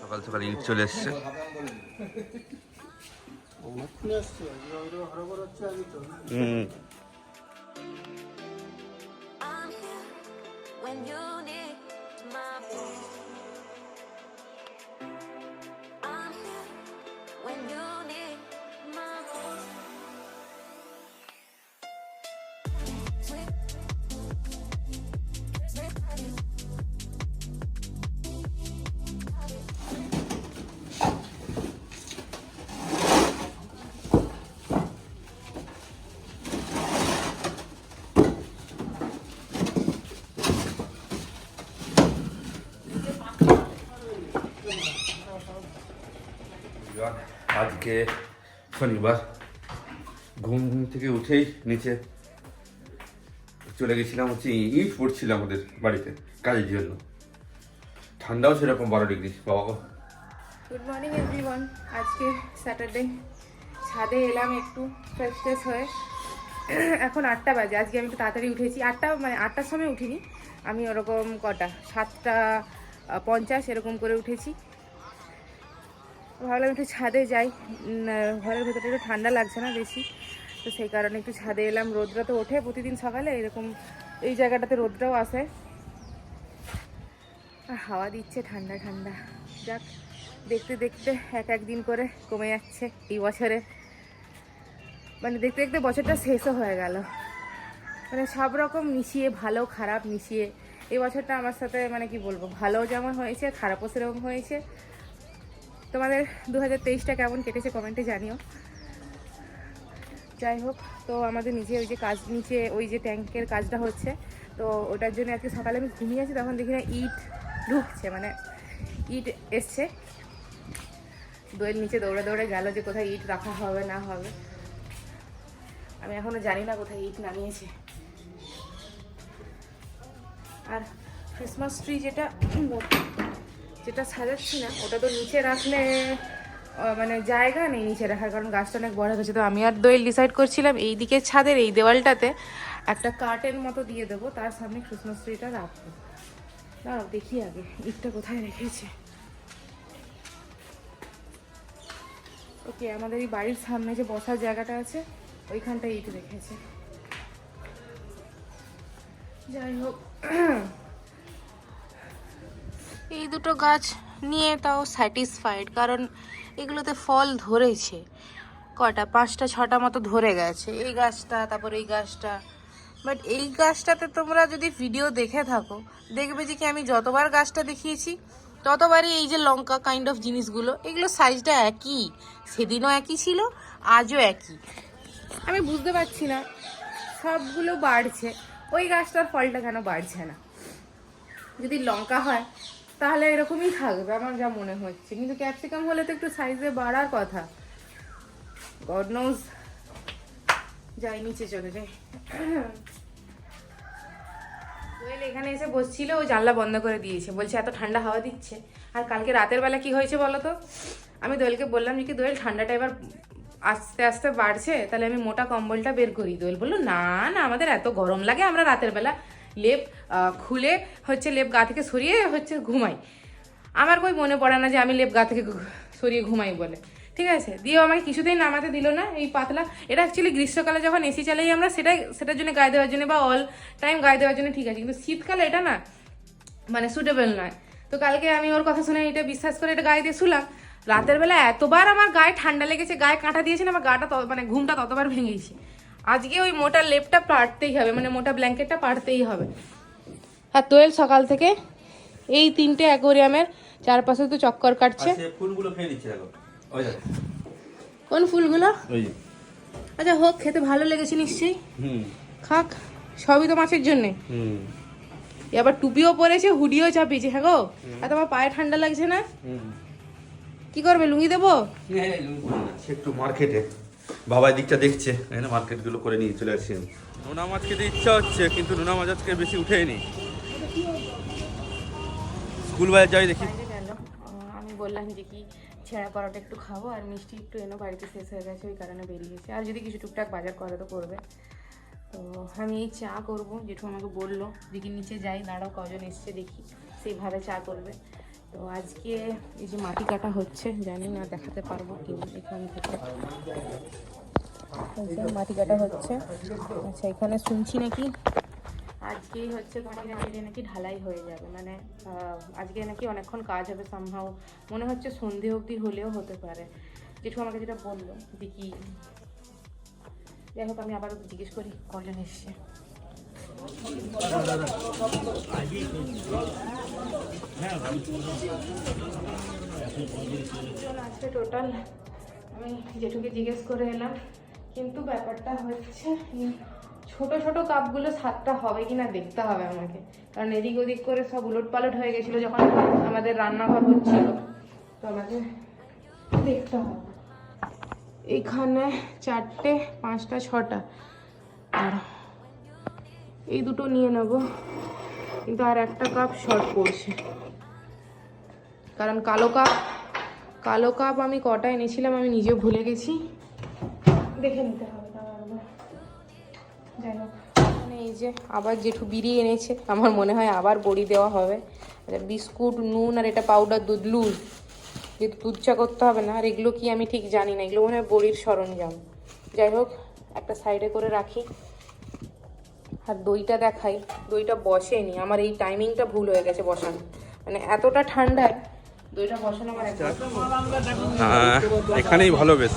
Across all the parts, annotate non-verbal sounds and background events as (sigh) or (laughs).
সকাল সকাল ইট চলে এসছে। হুম। আজকে শনিবার ঘুম থেকে উঠেই নিচে চলে গেছিলাম, হচ্ছে ইট পড়ছিল আমাদের বাড়িতে কাজের জন্য। ঠান্ডাও সেরকম বারো ডিগ্রি, বাবা। গুড মর্নিং এভরিওয়ান আজকে স্যাটারডে ছাদে এলাম একটু ফ্রেশ ফ্রেশ হয়ে। এখন আটটা বাজে, আজকে আমি একটু তাড়াতাড়ি উঠেছি। আটটা মানে আটটার সময় উঠিনি, আমি ওরকম কটা, সাতটা পঞ্চাশ এরকম করে উঠেছি। ভাবলাম একটু ছাদে যাই। ঘরের ভেতরে একটু ঠান্ডা লাগছে না বেশি। তো সেই কারণে একটু ছাদে এলাম। রোদরা তো ওঠে প্রতিদিন সকালে, এরকম এই জায়গাটাতে রোদটাও আসে। আর হাওয়া দিচ্ছে ঠান্ডা ঠান্ডা। যাক, দেখতে দেখতে এক এক দিন করে কমে যাচ্ছে এই বছরে। মানে দেখতে দেখতে বছরটা শেষও হয়ে গেল। মানে সব রকম মিশিয়ে, ভালো, খারাপ মিশিয়ে, এই বছরটা আমার সাথে মানে কি বলব, ভালো যেমন হয়েছে, খারাপও সেরকম হয়েছে। তোমাদের দু হাজার তেইশটা কেমন কেটেছে কমেন্টে জানিও। যাই হোক তো আমাদের নিচে ওই যে কাজ নিচে ওই যে ট্যাঙ্কের কাজটা হচ্ছে, তো ওটার জন্য আজকে সকালে আমি ঘুমিয়ে আছি, তখন দেখি না ইট ঢুকছে মানে ইট এসছে। দইয়ের নিচে দৌড়ে দৌড়ে গেল যে কোথায় ইট রাখা হবে, না হবে। আমি এখনও জানি না কোথায় ইট নামিয়েছে। আর ক্রিসমাস ট্রি যেটা যেটা সাজাচ্ছি না, ওটা তো নিচে রাখলে মানে জায়গা নেই নিচে রাখার, কারণ গাছটা অনেক বড় হয়েছে তো আমি আর দোয়েল ডিসাইড করছিলাম এই দিকে ছাদের, এই দেওয়ালটাতে একটা কার্টেন মতো দিয়ে দেবো, তার সামনে ক্রিসমাস ট্রিটা রাখব। দাঁড়াও, দেখি আগে, ইটটা কোথায় রেখেছে। ওকে আমাদের এই বাড়ির সামনে যে বসার জায়গাটা আছে, ওইখানটায় ইট রেখেছে। যাই হোক এই দুটো গাছ নিয়ে তাও স্যাটিসফাইড কারণ এগুলোতে ফল ধরেছে। কটা? পাঁচটা, ছটা মতো ধরে গেছে। এই গাছটা, তারপর এই গাছটা। বাট এই গাছটাতে তোমরা যদি ভিডিও দেখে থাকো, দেখবে যে কি আমি যতবার গাছটা দেখিয়েছি, ততবারই এই যে লঙ্কা কাইন্ড অফ জিনিসগুলো, এগুলো সাইজটা একই। সেদিনও একই ছিল, আজও একই। আমি বুঝতে পারছি না, সবগুলো বাড়ছে। ওই গাছটার ফলটা কেন বাড়ছে না? যদি লঙ্কা হয় তাহলে এরকমই থাকবে, আমার যা মনে হচ্ছে। কিন্তু ক্যাপসিকাম হলে তো একটু সাইজে বাড়ার কথা। গড নোজ যাই নিচে চলে যাই। এখানে এসে বসছিল, ও জানলা বন্ধ করে দিয়েছে। বলছে, এত ঠান্ডা হাওয়া দিচ্ছে। আর কালকে রাতের বেলা কি হয়েছে বলো তো? আমি দোয়েলকে বললাম যে, কি দোয়েল, ঠান্ডাটা এবার আস্তে আস্তে বাড়ছে? তাহলে আমি মোটা কম্বলটা বের করি। দোয়েল বলল, না না, আমাদের এত গরম লাগে, আমরা রাতের বেলা লেপ খুলে হচ্ছে লেপ গা থেকে সরিয়ে হচ্ছে ঘুমাই। আমার কই মনে পড়ে না যে আমি লেপ গা থেকে সরিয়ে ঘুমাই বলে। ঠিক আছে? দিয়ে আমাকে কিছুতেই নামাতে দিল না এই পাতলা। এটা অ্যাকচুয়ালি গ্রীষ্মকালে যখন এসি চালাই আমরা, সেটাই, সেটার জন্য গায়ে দেওয়ার জন্য বা অল টাইম গায়ে দেওয়ার জন্য ঠিক আছে। কিন্তু শীতকালে এটা না মানে সুটেবল নয়। তো কালকে আমি ওর কথা শুনে এটা বিশ্বাস করে এটা গায়ে দিয়ে শুলাম। রাতের বেলা এতবার আমার গায়ে ঠান্ডা লেগেছে, গায়ে কাঁটা দিয়েছে না, আমার গাটা মানে ঘুমটা ততবার ভেঙেছে আজকে ওই মোটা লেপটা পাড়তেই হবে মানে মোটা ব্ল্যাঙ্কেটটা পাড়তেই হবে। আর তোয়েল সকাল থেকে এই তিনটে অ্যাকোরিয়ামের চারপাশে তো চক্কর কাটছে। ফুলগুলো খেয়ে নিচ্ছে দেখো। ওই দেখো। কোন ফুলগুলো? ওই আচ্ছা হোক খেতে ভালো লেগেছে নিশ্চয়ই। হুম। খাক সবই তো মাছের জন্যে। আবার টুপিও পরেছে হুডিও চাপিয়েছে হ্যাঁ গো? আর তোমার পায়ে ঠান্ডা লাগছে না? কি করবে লুঙ্গি দেবো? একটু মার্কেটে বাবা দিকটা দেখছে। এখানে মার্কেটগুলো করে নিয়ে চলে আসছি নোনা মাছ খেতে ইচ্ছা হচ্ছে কিন্তু নোনা মাছ আজকে বেশি উঠেনি স্কুল বাজার যাই দেখি। আমি বললাম যে কি ছেঁড়া পরোটা একটু খাব আর মিষ্টি একটু এনো বাড়িতে শেষ হয়ে গেছে ওই কারণে বেরিয়েছে। আর যদি কিছু টুকটাক বাজার করে তো করবে। তো আমি এই চা করব যেটু আমাকে বলল দেখি নিচে যাই দাঁড়াও কজন এসছে দেখি সেইভাবে চা করবে। তো আজকে এই যে মাটি কাটা হচ্ছে, জানি না, দেখাতে পারব কি এখান থেকে। মাটি কাটা হচ্ছে। আচ্ছা এখানে শুনছি নাকি? আজকেই হচ্ছে ঘাটের বাইরে নাকি ঢালাই হয়ে যাবে। মানে আজকে নাকি অনেকক্ষণ কাজ হবে সম্ভব মনে হচ্ছে সন্ধে অবধি হলেও হতে পারে। জেঠু আমাকে যেটা বলল দেখি যাই হোক, আমি আবার জিজ্ঞেস করি, কজন এসছে? জন আছে টোটাল আমি জেঠুকে জিজ্ঞেস করে এলাম, কিন্তু ব্যাপারটা হচ্ছে ছোট ছোট কাপগুলো সাতটা হবে কিনা দেখতে হবে আমাকে। কারণ এদিক ওদিক করে সব উলট পালট হয়ে গেছিল যখন আমাদের রান্নাঘর হচ্ছিল। তো আমাকে দেখতে হবে। এইখানে চারটে, পাঁচটা, ছটা। আর এই দুটো নিয়ে নেব। কিন্তু আর একটা কাপ শর্ট পড়ছে কারণ কালো কাপ কালো কাপ আমি কটা এনেছিলাম আমি নিজেও ভুলে গেছি। দেখে নিতে হবে। যাই হোক মানে এই যে আবার জেঠু বিড়ি এনেছে আমার মনে হয় আবার বড়ি দেওয়া হবে। আচ্ছা, বিস্কুট নুন আর এটা পাউডার দুধ লুজ। যেহেতু দুধ চা করতে হবে না আর এগুলো কি আমি ঠিক জানি না এগুলো মনে হয় বড়ির সরঞ্জাম। যাই হোক একটা সাইডে করে রাখি। আর দইটা দেখাই দইটা বসেনি। আমার এই টাইমিংটা ভুল হয়ে গেছে বসানো। মানে এতটা ঠান্ডায় দইটা বসানো আমার এখানেই ভালো বেশ।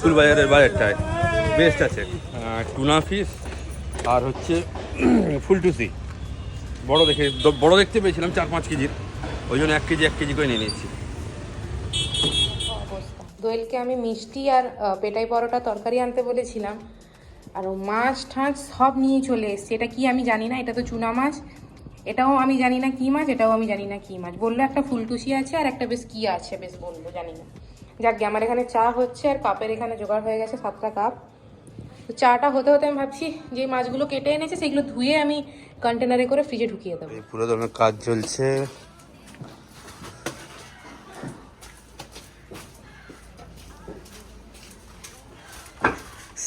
ফুলবাজারের বাজারটায় বেস্ট আছে। টুনা ফিশ আর হচ্ছে (clears throat) ফুলটুসি বড় দেখে বড় দেখতে পেয়েছিলাম চার পাঁচ কেজির। ওই জন্য এক কেজি এক কেজি করে নিয়ে নিয়েছি। দোয়েলকে আমি মিষ্টি আর পেটাই পরোটা তরকারি আনতে বলেছিলাম। আর ও মাছ ঠাঁচ সব নিয়ে চলে এসছে। এটা কি আমি জানি না, এটা তো চুনা মাছ। এটাও আমি জানি না কি মাছ, এটাও আমি জানি না কি মাছ। বলল একটা ফুলটুসি আছে আর একটা বেশ কি আছে, বেশ বলল, জানি না। যাক, আমার এখানে চা হচ্ছে আর কাপের এখানে জোগাড় হয়ে গেছে সাতটা কাপ। তো চাটা হতে হতে আমি ভাবছি, যে মাছগুলো কেটে এনেছে, সেগুলো ধুয়ে আমি কন্টেনারে করে ফ্রিজে ঢুকিয়ে দেবো। পুরো ধরনের কাজ চলছে।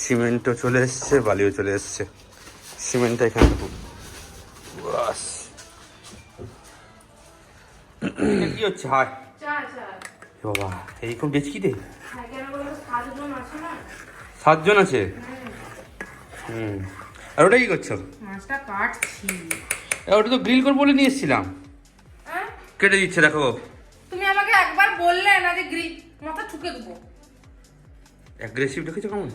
সিমেন্টও চলে এসছে বালিও চলে এসছে। সিমেন্টটা এখানে দেখুন। বাস। কি হচ্ছে? হায় চা চা এ বাবা এইরকম দে। হ্যাঁ সাতজন আছে না? সাতজন আছে? হুম। আর ওটা কি করছ? ওটা তো গ্রিল করে বলে নিয়ে এসেছিলাম। হ্যাঁ? কেটে দিচ্ছে দেখো। তুমি আমাকে একবার বললে না যে গ্রিপ মাথা ঠুকে দেবো। অ্যাগ্রেসিভ দেখেছ কেমন?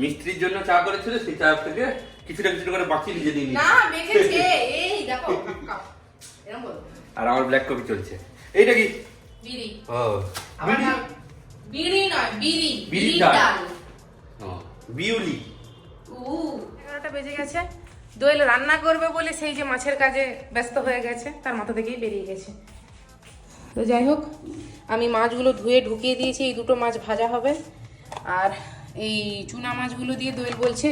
মিস্ত্রির জন্য চা করেছিল সেই চা থেকে কিছুটা কিছুটা করে বাকি নিজে নিয়ে না মেখেছে এই দেখো এরকম বলো। আর আমার ব্ল্যাক কফি চলছে। এইটা কি? বিড়ি। ও বিড়ি? না, বিড়ি নয় বিড়ি বিড়ির ডাল। বিউলি। উ এগারোটা বেজে গেছে। দোয়েল রান্না করবে বলে সেই যে মাছের কাজে ব্যস্ত হয়ে গেছে তার মাথা থেকেই বেরিয়ে গেছে। তো যাই হোক আমি মাছগুলো ধুয়ে ঢুকিয়ে দিয়েছি এই দুটো মাছ ভাজা হবে। আর এই চুনা মাছগুলো দিয়ে দোয়েল বলছে,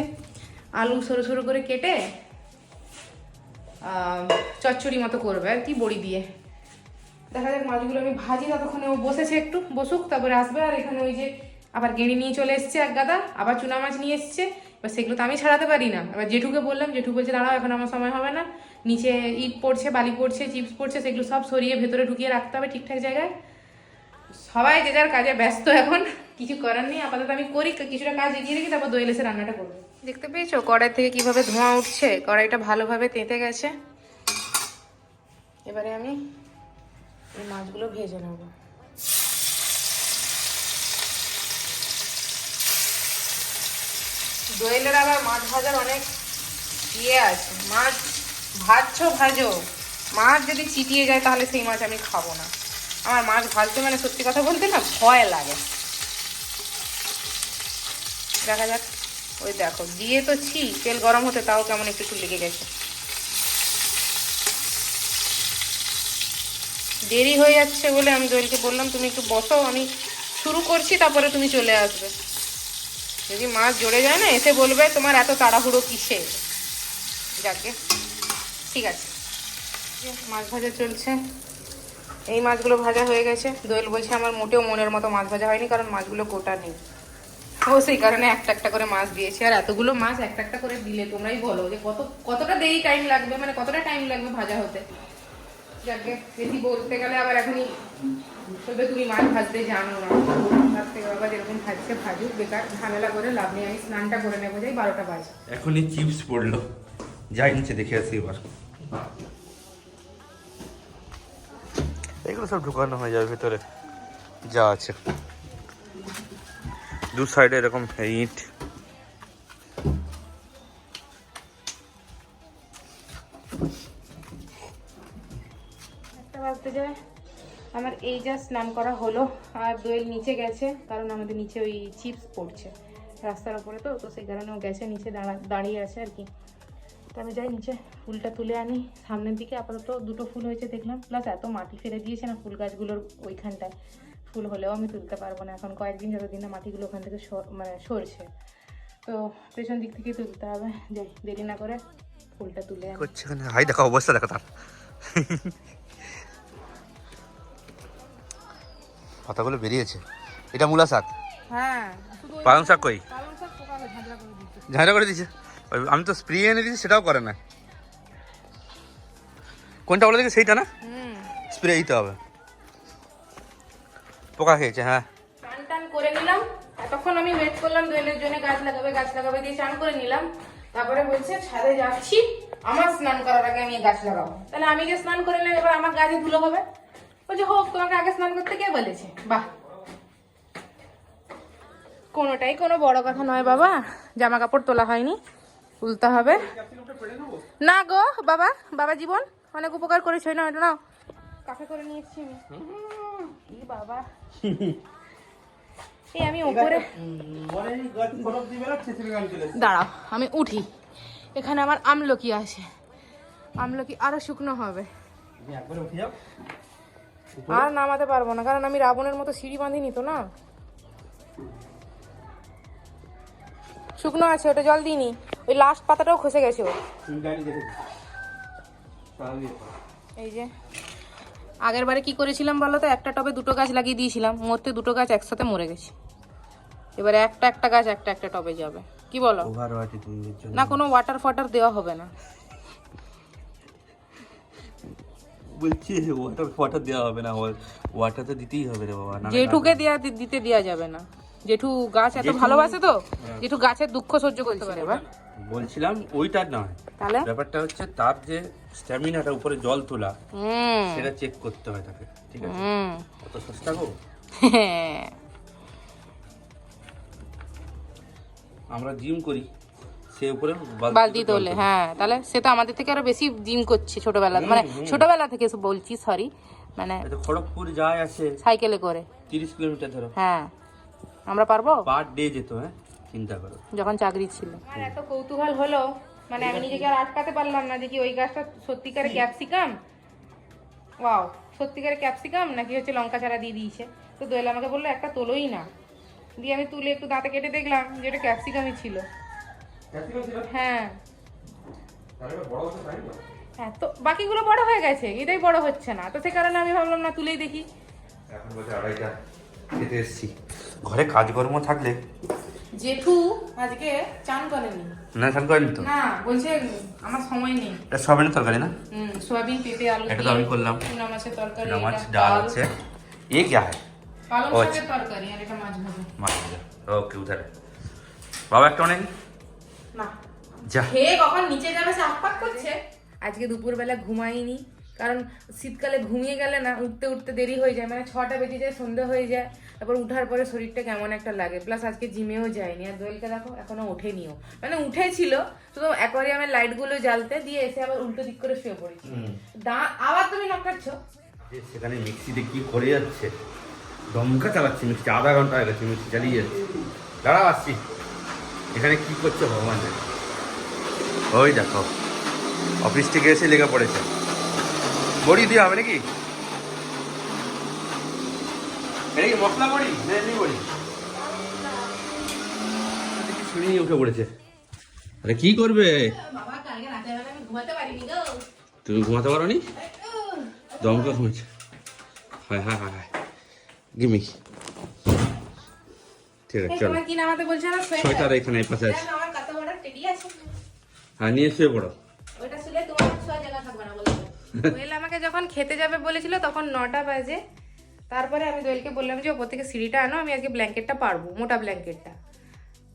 আলু সরু সরু করে কেটে চচ্চড়ি মতো করবে আর কি, বড়ি দিয়ে। দেখা যাক মাছগুলো আমি ভাজি, ততক্ষণে ও বসেছে একটু, বসুক, তারপরে আসবে। আর এখানে ওই যে আবার গেড়ি নিয়ে চলে এসছে এক গাদা, আবার চুনা মাছ নিয়ে এসছে। এবার সেগুলো তো আমি ছাড়াতে পারি না। এবার জেঠুকে বললাম জেঠু বলছে, দাঁড়াও, এখন আমার সময় হবে না। নিচে ইট পড়ছে, বালি পড়ছে, চিপস পড়ছে, সেগুলো সব সরিয়ে ভেতরে ঢুকিয়ে রাখতে হবে ঠিকঠাক জায়গায়। সবাই যে যার কাজে ব্যস্ত এখন। কিছু করার নেই, আপাতত আমি করি কিছুটা কাজ এগিয়ে রেখে তারপর দোয়েল এসে রান্নাটা করব। দেখতে পেয়েছ? কড়াই থেকে কীভাবে ধোঁয়া উঠছে? কড়াইটা ভালোভাবে তেঁতে গেছে। এবারে আমি এই মাছগুলো ভেজে নেব। দোয়েলের আবার মাছ ভাজার অনেক ইয়ে আছে। মাছ ভাজছো, ভাজো। মাছ যদি চিটিয়ে যায় তাহলে সেই মাছ আমি খাব না। আমার মাছ ভাজতে মানে সত্যি কথা বলতে না, ভয় লাগে। দেখা যাক। ওই দেখো, দিয়ে তো ছি, তেল গরম হতে তাও কেমন একটু একটু লেগে গেছে। দেরি হয়ে যাচ্ছে বলে আমি দোয়েলকে বললাম, তুমি একটু বসো, আমি শুরু করছি, তারপরে তুমি চলে আসবে। যদি মাছ জড়ে যায় না, এসে বলবে তোমার এত তাড়াহুড়ো কিসে? যাকে, ঠিক আছে। মাছ ভাজা চলছে। এই মাছগুলো ভাজা হয়ে গেছে। দোয়েল বলছে, আমার মোটেও মনের মতো মাছ ভাজা হয়নি, কারণ মাছগুলো গোটা নেই। ও সেই কারণে একটা একটা করে মাছ দিয়েছি। আর এতগুলো মাছ একটা একটা করে দিলে তোমরাই বলো যে কত, কতটা দেরি টাইম লাগবে মানে কতটা টাইম লাগবে ভাজা হতে? যাকে বেশি বলতে গেলে আবার এখনই বলবে, তুমি মাছ ভাজতে জানো না। তার থেকে বাবা যেরকম ভাজছে, ভাজুক, বেকার, ঝামেলা করে লাভ নেই। আমি স্নানটা করে নেব, যাই বারোটা বাজে। এখনই চিপস পড়ল। যাই নিচে দেখে আসি এবার। এগুলো সব ঢুকানো হয়ে যাবে ভেতরে। যা আছে। দু সাইডে এরকম ইট। আমার এই যা স্নান করা হলো, আর দোয়েল নিচে গেছে, কারণ আমাদের নিচে ওই চিপস পড়ছে রাস্তার ওপরে তো তো সেই কারণে ও গেছে নিচে দাঁড়া, দাঁড়িয়ে আছে আর কি। তো আমি যাই নিচে, ফুলটা তুলে আনি, সামনের দিকে আপাতত দুটো ফুল হয়েছে দেখলাম প্লাস এত মাটি ফেলে দিয়েছে না ফুল গাছগুলোর ওইখানটায়। ফুল হলেও আমি তুলতে পারব না। এখন কয়েকদিন যতদিন না মাটিগুলো ওখান থেকে মানে সরছে। তো পেছন দিক থেকে তুলতে হবে। যাই দেরি না করে ফুলটা তুলে হাই দেখা অবস্থা দেখা তার। পাতাগুলো বেরিয়েছে। এটা মূলা শাক। হ্যাঁ পালং শাক কই? ঝাঁঝরা করে দিচ্ছে দিয়েছে? আমি তো স্প্রে এনে দিয়েছি সেটাও করে না। কোনটা বলে দেখি সেইটা না? স্প্রে দিতে হবে। পোকা খেয়েছে হ্যাঁ। চান টান করে নিলাম। এতক্ষণ আমি ওয়েট করলাম দোয়েলের জন্য গাছ লাগাবে গাছ লাগাবে দিয়ে চান করে নিলাম। তারপরে বলছে ছাদে যাচ্ছি আমার স্নান করার আগে আমি গাছ লাগাবো। তাহলে আমি যে স্নান করে নিলাম এবার আমার গাছে ধুলো হবে। বলছে হোক তোমাকে আগে স্নান করতে কে বলেছে? বাহ। কোনোটাই কোনো বড় কথা নয় বাবা জামা কাপড় তোলা হয়নি তুলতে হবে। না গো বাবা বাবা জীবন অনেক উপকার করেছে না এটা না কাফে করে নিয়ে এসেছি আমি বাবা। (laughs) এই আমি উপরে দাঁড়াও আমি উঠি। এখানে আমার আমলকি আছে। আমলকি আরও শুকনো হবে। আর নামাতে পারব না কারণ আমি রাবণের মতো সিঁড়ি বাঁধিনি তো না। শুকনো আছে ওটা জল দিইনি। ওই লাস্ট পাতাটাও খসে গেছে ওর। এই যে। আগের বারে কি করেছিলাম বলো তো? একটা টবে দুটো গাছ লাগিয়ে দিয়েছিলাম মরতে দুটো গাছ একসাথে মরে গেছে। এবারে একটা একটা গাছ একটা একটা টবে যাবে। কি বলো? না কোনো ওয়াটার ফাটার দেওয়া হবে না। বলছি ওয়াটার ওয়াটার দেওয়া হবে না ওয়াটার তো দিতেই হবে রে বাবা না জেঠুকে দেয়া দিতে দেওয়া যাবে না। জেঠু গাছ এত ভালোবাসে তো জেঠু গাছের দুঃখ সহ্য করতে পারে এবার। বলছিলাম ওইটা নয়। তাহলে? ব্যাপারটা হচ্ছে তার যে স্ট্যামিনাটা উপরে জল তোলা সেটা চেক করতে হয় তাকে ঠিক আছে? অত সস্তা গো? আমরা জিম করি সে উপরে বালতি তোলে হ্যাঁ। তাহলে সে তো আমাদের থেকে আরও বেশি জিম করছে ছোটবেলা মানে ছোটবেলা থেকে বলছি সরি মানে খড়গপুর যায় আসে সাইকেলে করে। তিরিশ কিলোমিটার ধরো। হ্যাঁ। আমরা পারব? পার ডে যেত হ্যাঁ? চিন্তা করো। যখন চাকরি ছিল। আমার এত কৌতূহল হলো মানে আমি নিজেকে আর আটকাতে পারলাম না যে কি ওই গাছটা সত্যিকারে ক্যাপসিকাম? ওয়াও সত্যিকারে ক্যাপসিকাম? নাকি হচ্ছে লঙ্কা চারা দিয়ে দিয়েছে? তো দোয়েল আমাকে বলল একটা তোলোই না। দিয়ে আমি তুলে একটু দাঁতে কেটে দেখলাম যে এটা ক্যাপসিকামই ছিল। হ্যাঁ। হ্যাঁ তো বাকিগুলো বড় হয়ে গেছে এটাই বড় হচ্ছে না। তো সে কারণে আমি ভাবলাম না তুলেই দেখি। এখন বলছে আড়াইটা খেতে এসছি। ঘরে কাজকর্ম থাকলে জেঠু আজকে চান করেনি না স্নান করেনি তো না বলছে আমার সময় নেই এটা সবেন তরকারি না হুম সোয়াবিন পেঁপে আলু এটা তো আমি করলাম। টুনা মাছের তরকারি এটা মাছ এটা ডাল ডাল, হচ্ছে ये क्या है পালং ও শাকের তরকারি আর এটা মাছ ভাজা মাছ ভাজা ওকে উধারে বাবা একটা অনেক না যা খেয়ে কখন নিচে যাবে সে আপাক করছে আজকে দুপুরবেলা ঘুমাইনি কারণ শীতকালে ঘুমিয়ে গেলে না উঠতে উঠতে দেরি হয়ে যায় মানে ছটা বেজে যায় সন্ধে হয়ে যায় তারপর উঠার পরে শরীরটা কেমন একটা লাগে। প্লাস আজকে জিমেও যায়নি আর দোয়েলকে দেখো এখনও ওঠেনিও। মানে উঠেছিল শুধু অ্যাকোয়ারিয়ামের লাইটগুলো জ্বালতে দিয়ে এসে আবার উল্টো দিক করে শুয়ে পড়েছি। দা আবার তুমি নকাচ্ছ সেখানে মিক্সিতে কি করে যাচ্ছে? দমকা চালাচ্ছি মিক্সি আধা ঘণ্টা হয়ে গেছে মিক্সি চালিয়ে যাচ্ছে। দাঁড়াও আসছি। এখানে কি করছে ভগবান ওই দেখো অফিস থেকে এসে লেগে পড়েছে। বড়ি দিয়ে হবে নাকি? এটা কি মশলা বড়ি? না এমনি বড়ি। নিয়ে উঠে পড়েছে। আরে কি করবে? বাবা কালকে রাতের বেলা আমি ঘুমাতে তুমি ঘুমাতে পারো নি দমকা হায় হায় হায় হায়। গিমি ঠিক আছে চলো। সোয়েটার এখানে পাশে আছে। দেখো, আমার কত বড় টেডি আছে। হ্যাঁ নিয়ে শুয়ে পড়ো। দোয়েল আমাকে যখন খেতে যাবে বলেছিল তখন নটা বাজে। তারপরে আমি দোয়েলকে বললাম যে ওপর থেকে সিঁড়িটা আনো আমি আজকে ব্ল্যাঙ্কেটটা পারব মোটা ব্ল্যাঙ্কেটটা।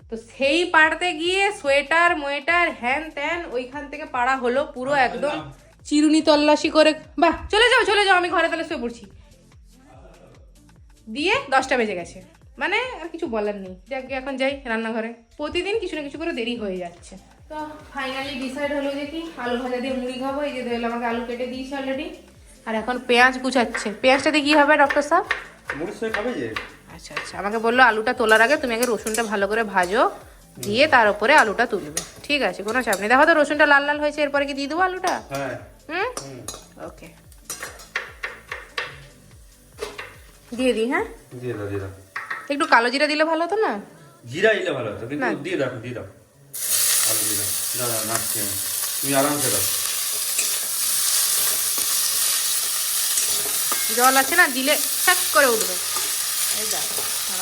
তো সেই পাড়তে গিয়ে সোয়েটার মোয়েটার হ্যান ত্যান ওইখান থেকে পাড়া হলো পুরো একদম চিরুনি তল্লাশি করে। বাহ চলে যাও চলে যাও আমি ঘরে তাহলে শুয়ে পড়ছি। দিয়ে দশটা বেজে গেছে। মানে আর কিছু বলার নেই। যাক এখন যাই রান্নাঘরে। প্রতিদিন কিছু না কিছু করে দেরি হয়ে যাচ্ছে। তো ফাইনালি ডিসাইড হলো যে কি আলু ভাজা দিয়ে মুড়ি খাব। এই যে দোয়েল আমাকে আলু কেটে দিয়েছে অলরেডি আর এখন পেঁয়াজ গুছাচ্ছে। পেঁয়াজটাতে কি হবে ডক্টর সাহেব মুড়ির সঙ্গে খাবে যে? আচ্ছা আচ্ছা। আমাকে বলল আলুটা তোলার আগে তুমি আগে রসুনটা ভালো করে ভাজো দিয়ে তার উপরে আলুটা তুলবে। ঠিক আছে কোনো চাপ নেই। দেখো তো রসুনটা লাল লাল হয়েছে এরপরে কি দিয়ে দেবো আলুটা? হ্যাঁ। হুম? ওকে। দিয়ে দিই হ্যাঁ? দিয়ে দাও দিয়ে দাও। একটু কালো জিরা দিলে ভালো হতো না? জিরা দিলে ভালো হতো কিন্তু দিয়ে দাও দিয়ে দাও। নাচছি আমি তুমি আরামসে দাও জল আছে না দিলে ছাক করে উঠবে। এই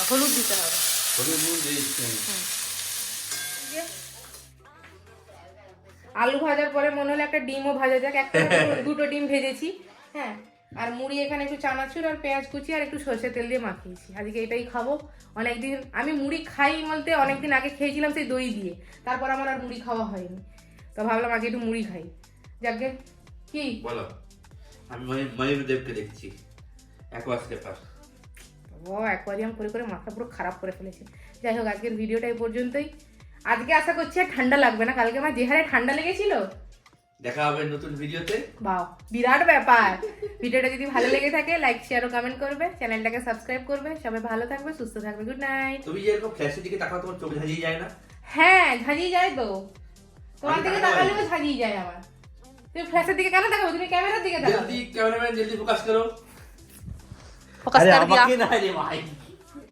হলুদ দিতে হবে। হলুদ নুন দিয়ে আলু ভাজার পরে মনে হলো একটা ডিমও ভাজা যাক একটা (laughs) দুটো ডিম ভেজেছি। হ্যাঁ আর মুড়ি এখানে একটু চানাচুর আর পেঁয়াজ কুচি আর একটু সর্ষে তেল দিয়ে মাখিয়েছি। আজকে এটাই খাব। অনেকদিন আমি মুড়ি খাই বলতে অনেকদিন আগে খেয়েছিলাম সেই দই দিয়ে। তারপর আমার আর মুড়ি খাওয়া হয়নি। তো ভাবলাম আগে একটু মুড়ি খাই। যাকে কি? বলো। আমি ময়ূর- ময়ূর দেবকে দেখছি। Aqueous paper. ও অ্যাকোয়ারিয়াম করে করে মাথা পুরো খারাপ করে ফেলেছে। যাই হোক আজকের ভিডিওটা এই পর্যন্তই। আজকে আশা করছি আর ঠান্ডা লাগবে না। কালকে আমার যে হারে ঠান্ডা লেগেছিল? দেখা হবে নতুন ভিডিওতে। বাহ বিরাট ব্যাপার। ভিডিওটা যদি ভালো লেগে থাকে লাইক শেয়ার ও কমেন্ট করবে। চ্যানেলটাকে সাবস্ক্রাইব করবে। সবাই ভালো থাকবে সুস্থ থাকবে। গুড নাইট তুমি যে এরকম ফ্ল্যাশের দিকে তাকাও তোমার চোখ ঝাঁঝিয়ে যায় না? হ্যাঁ ঝাঁঝিয়ে যায় তো। তোমার আমি দিকে তাকাবো। তাকালেও ঝাঁঝিয়ে যায় আমার তুমি ফ্ল্যাশের দিকে কেন তাকাবো? তুমি ক্যামেরার দিকে তাকাবে জলদি ক্যামেরাম্যান জলদি ফোকাস করো। ফোকাস আরে কর দিয়া। আমাকে না রে ভাই।